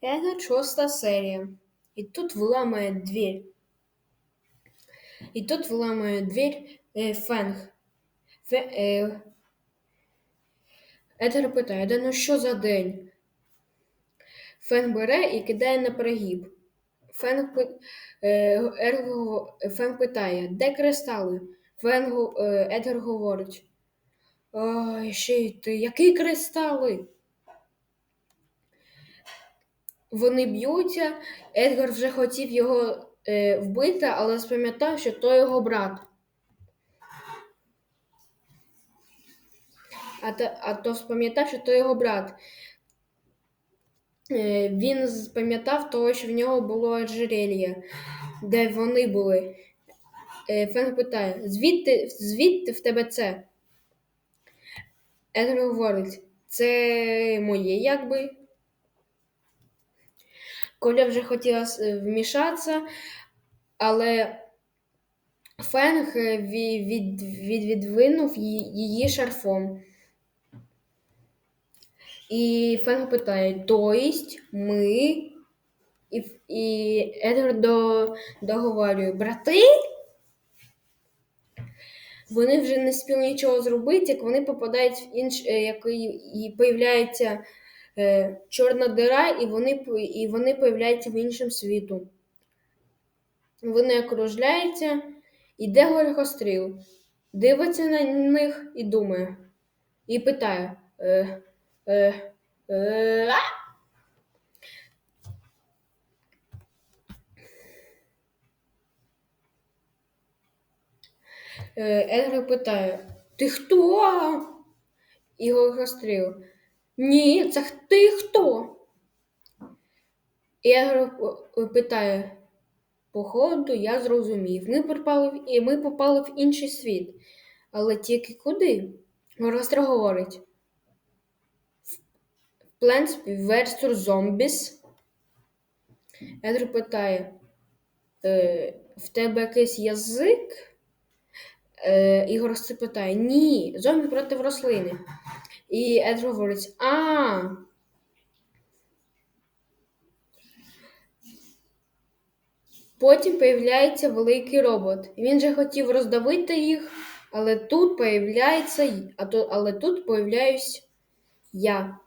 Это шоста серия. И тут выломает дверь. И тут выломает дверь э, Фенг. Фе, е, Едгар питає, да ну що за день? Фенг бере і кидає на перегіб. Фенг, пи- е, Едгар гово- Фенг питає, де кристали? Фенг, го- е, Едгар говорить. Ой, ще й ти, які кристали? Вони б'ються. Едгар вже хотів його е, вбити, але спам'ятав, що то його брат. А, та, а то спам'ятав, що то його брат. Е, він спам'ятав того, що в нього було ожерелье, де вони були. Е, Фенг питає: звідти, звідти в тебе це? Едгар говорить, це моє якби. Коля вже хотіла вмішатися, але Фенг е, від, від, відвинув її шарфом. І Фенг питає: то єсть ми. І, і Едгар до, договорює: брати? Вони вже не спіли нічого зробити, як вони попадають в інш, е, як і, і появляється е, чорна дира, і вони, і вони появляються в іншому світу. Вони окружляються, іде горохостріл, дивиться на них і думає, і питає. Е, е, е, а? Е, Едгар питає: Ти хто? І горохостріл. Ні, це ти хто? І е, питає: Походу, я зрозумів. Ми попали, і ми попали в інший світ. Але тільки куди? Горохостріл говорить. Plants vs. Zombies. Едгар питає: е, В тебе якийсь язик? Е, Ігор питає: Ні, зомбі проти рослини. І Едгар говорить: А. Потім появляється великий робот. Він же хотів роздавити їх, але тут появляється, але тут появляюсь я.